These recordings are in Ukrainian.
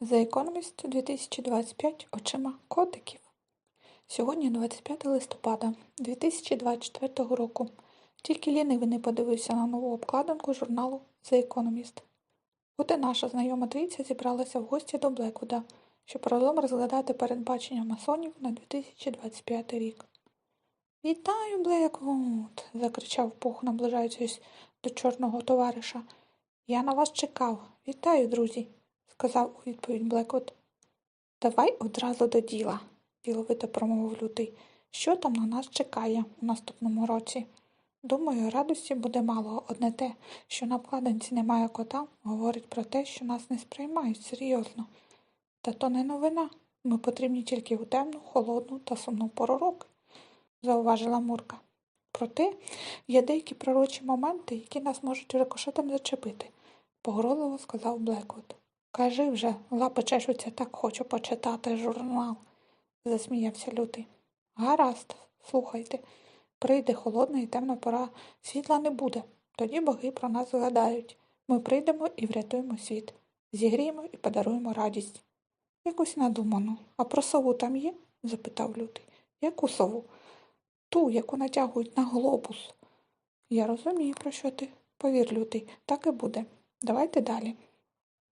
The Economist 2025 очима котиків. Сьогодні 25 листопада 2024 року. Тільки лінивий не подивився на нову обкладинку журналу The Economist. От і наша знайома трійця зібралася в гості до Блеквуда, щоб разом розглядати передбачення масонів на 2025 рік. Вітаю, Блеквуд! закричав Пух, наближаючись до чорного товариша. Я на вас чекав. Вітаю, друзі, сказав у відповідь Блеквуд. Давай одразу до діла, діловито промовив лютий. Що там на нас чекає у наступному році? Думаю, радості буде мало. Одне те, що на обкладинці немає кота, говорить про те, що нас не сприймають серйозно. Та то не новина. Ми потрібні тільки у темну, холодну та сумну пору року, зауважила Мурка. Проте є деякі пророчі моменти, які нас можуть рикошетом зачепити, погрозливо сказав Блеквуд. Кажи вже, лапи чешуться, так хочу почитати журнал, засміявся лютий. Гаразд, слухайте. Прийде холодна і темна пора, світла не буде. Тоді боги про нас згадають. Ми прийдемо і врятуємо світ, зігріємо і подаруємо радість. Якось надумано. А про сову там є? запитав лютий. Яку сову? Ту, яку натягують на глобус. Я розумію, про що ти. Повір, лютий, так і буде. Давайте далі.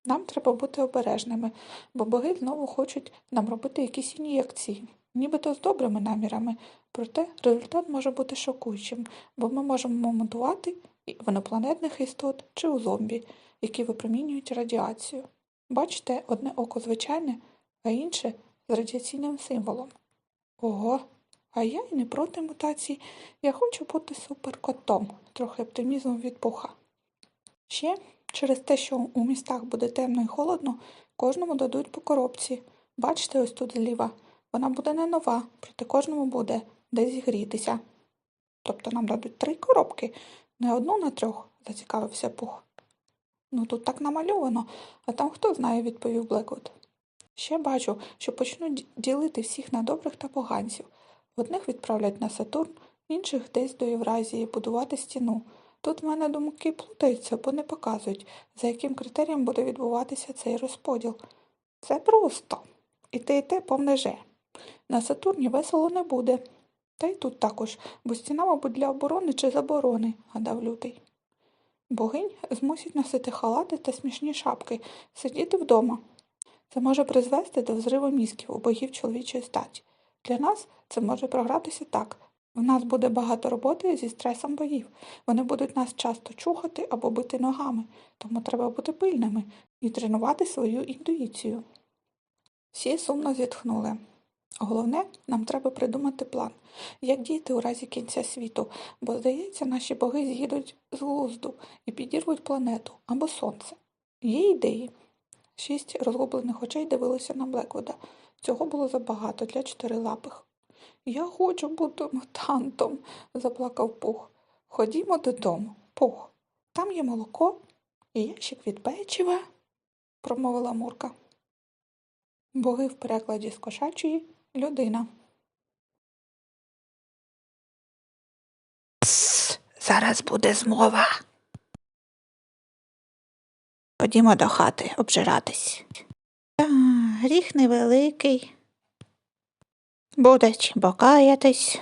Нам треба бути обережними, бо боги знову хочуть нам робити якісь ін'єкції, нібито з добрими намірами. Проте результат може бути шокуючим, бо ми можемо монтувати в інопланетних істот чи у зомбі, які випромінюють радіацію. Бачите, одне око звичайне, а інше з радіаційним символом. Ого, а я й не проти мутацій. Я хочу бути суперкотом, трохи оптимізму від пуха. Ще через те, що у містах буде темно і холодно, кожному дадуть по коробці. Бачите, ось тут зліва. Вона буде не нова, проте кожному буде де зігрітися. Тобто нам дадуть три коробки, не одну на трьох, зацікавився пух. Ну тут так намальовано, а там хто знає, відповів Блеквуд. Ще бачу, що почнуть ділити всіх на добрих та поганців. Одних відправлять на Сатурн, інших десь до Євразії будувати стіну. Тут в мене думки плутаються, бо не показують, за яким критерієм буде відбуватися цей розподіл. Це просто. І те, і те повне же. На Сатурні весело не буде. Та й тут також, бо стіна, мабуть, для оборони чи заборони, гадав лютий. Богинь змусять носити халати та смішні шапки, сидіти вдома. Це може призвести до взриву мізків у богів чоловічої статі. Для нас це може програтися так. В нас буде багато роботи зі стресом боїв. Вони будуть нас часто чухати або бити ногами, тому треба бути пильними і тренувати свою інтуїцію. Всі сумно зітхнули. Головне, нам треба придумати план, як діяти у разі кінця світу, бо, здається, наші боги з'їдуть з глузду і підірвуть планету або сонце. Є ідеї. Шість розгублених очей дивилися на Блеквуда. Цього було забагато для чотирилапих. Я хочу бути мутантом, заплакав Пух. Ходімо додому, Пух. Там є молоко і ящик від печива, промовила Мурка. Боги в перекладі з кошачої людина. Зараз буде змова. Ходімо до хати обжиратись. Гріх невеликий. Буде бокаятись.